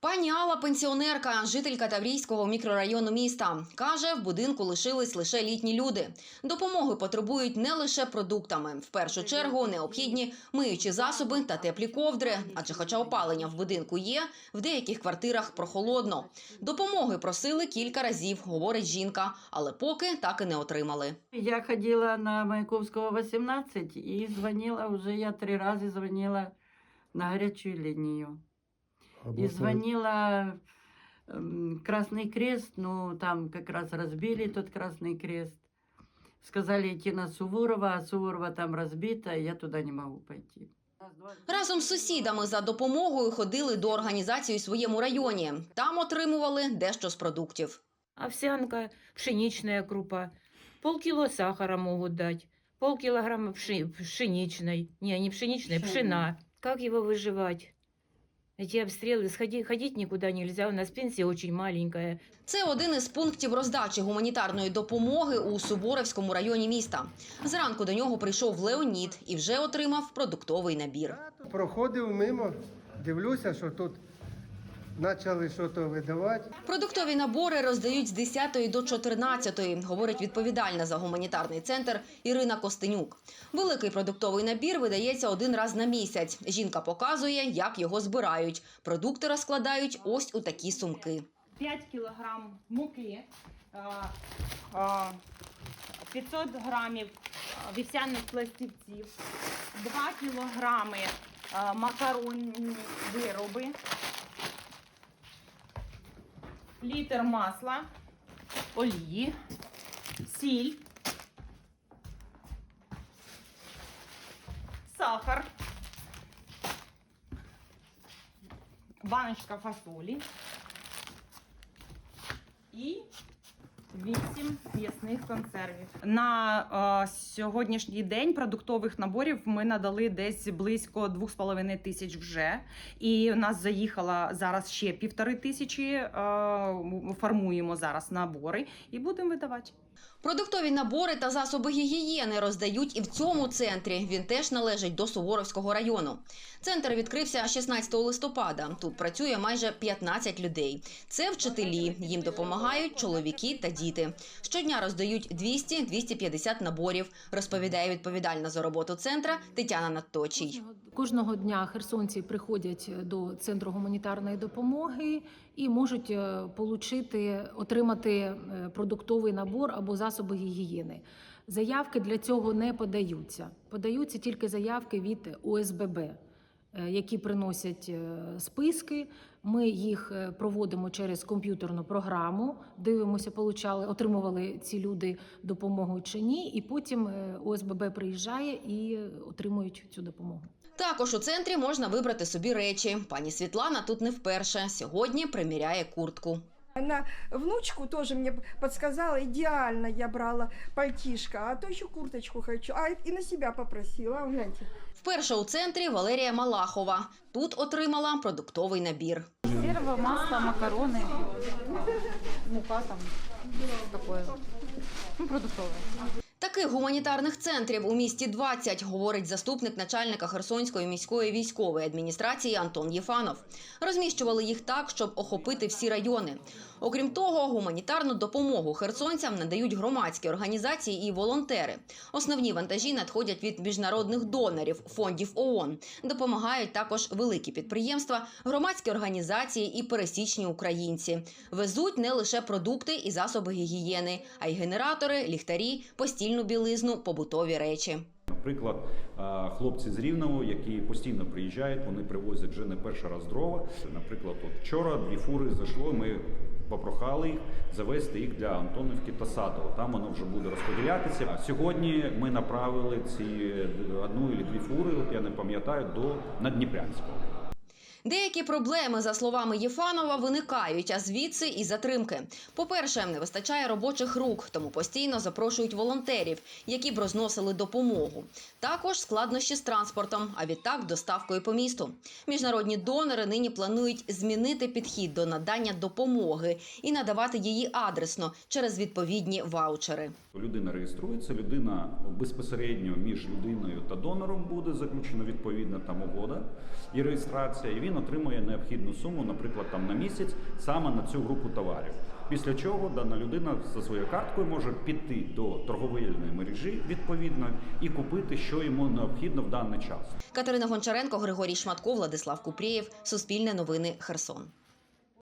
Пані Алла пенсіонерка, жителька Таврійського мікрорайону міста. Каже, в будинку лишились лише літні люди. Допомоги потребують не лише продуктами. В першу чергу необхідні миючі засоби та теплі ковдри. Адже, хоча опалення в будинку є, в деяких квартирах прохолодно. Допомоги просили кілька разів, говорить жінка, але поки так і не отримали. Я ходила на Маяковского 18 и звонила уже, я три раза звонила на горячую линию. И звонила эм, Красный Крест, ну там как раз разбили тот Красный Крест. Сказали идти на Суворова, а Суворова там разбита, и я туда не могу пойти. Разом з сусідами за допомогою ходили до організації у своєму районі. Там отримували дещо з продуктів. овсянка, пшеничная крупа, полкило сахара могут дать, полкилограмма пши- пшеничной, не, не пшеничной, Пшена. пшена. Как его выживать? Эти обстрелы, сходить, ходить никуда нельзя, у нас пенсия очень маленькая. Це один із пунктів роздачі гуманітарної допомоги у Суворовському районі міста. Зранку до нього прийшов Леонід і вже отримав продуктовий набір. Проходив мимо, дивлюся, що тут почали щось видавати. Продуктові набори роздають з 10 до 14, говорить відповідальна за гуманітарний центр Ірина Костенюк. Великий продуктовий набір видається один раз на місяць. Жінка показує, як його збирають. Продукти розкладають ось у такі сумки. 5 кілограм муки, а, а, 500 грамів а, вівсяних пластівців, 2 кілограми макаронні вироби, літр масла, олії, сіль, сахар, баночка фасолі і 8 м'ясних консервів. На е, сьогоднішній день продуктових наборів ми надали десь близько 2,5 тисяч вже. І у нас заїхала зараз ще півтори тисячі. Е, формуємо зараз набори і будемо видавати. Продуктові набори та засоби гігієни роздають і в цьому центрі. Він теж належить до Суворовського району. Центр відкрився 16 листопада. Тут працює майже 15 людей. Це вчителі. Їм допомагають чоловіки та діти. Щодня роздають 200-250 наборів, розповідає відповідальна за роботу центра Тетяна Надточій. Кожного, дня херсонці приходять до центру гуманітарної допомоги і можуть е, получити, отримати е, продуктовий набор або засоби гігієни. Заявки для цього не подаються. Подаються тільки заявки від ОСББ, які приносять е, списки. Ми їх е, проводимо через комп'ютерну програму, дивимося, получали, отримували ці люди допомогу чи ні, і потім е, ОСББ приїжджає і е, отримують цю допомогу. Також у центрі можна вибрати собі речі. Пані Світлана тут не вперше. Сьогодні приміряє куртку. На внучку тоже мне подсказала, идеально я брала пальтишко, а то еще курточку хочу. А и на себя попросила, гляньте. Вперше у центрі Валерія Малахова. Тут отримала продуктовий набір. Первое масло, макарони, мука там, такое, ну, продуктовое. Таких гуманітарних центрів у місті 20, говорить заступник начальника Херсонської міської військової адміністрації Антон Єфанов. Розміщували їх так, щоб охопити всі райони. Окрім того, гуманітарну допомогу херсонцям надають громадські організації і волонтери. Основні вантажі надходять від міжнародних донорів, фондів ООН. Допомагають також великі підприємства, громадські організації і пересічні українці. Везуть не лише продукти і засоби гігієни, а й генератори, ліхтарі, постільну білизну, побутові речі. Наприклад, хлопці з Рівного, які постійно приїжджають, вони привозять вже не перший раз дрова. Наприклад, от вчора дві фури зайшло. Ми попрохали їх завести їх для Антонівки та Садова. Там воно вже буде розподілятися. А сьогодні ми направили ці одну і дві фури, от я не пам'ятаю, до Надніпрянського. Деякі проблеми, за словами Єфанова, виникають, а звідси і затримки. По-перше, не вистачає робочих рук, тому постійно запрошують волонтерів, які б розносили допомогу. Також складнощі з транспортом, а відтак доставкою по місту. Міжнародні донори нині планують змінити підхід до надання допомоги і надавати її адресно через відповідні ваучери. Людина реєструється, людина безпосередньо між людиною та донором буде заключена відповідна там угода і реєстрація, і отримує необхідну суму, наприклад, там на місяць саме на цю групу товарів. Після чого дана людина за своєю карткою може піти до торговельної мережі відповідно і купити, що йому необхідно в даний час. Катерина Гончаренко, Григорій Шматко, Владислав Купрієв. Суспільне новини Херсон.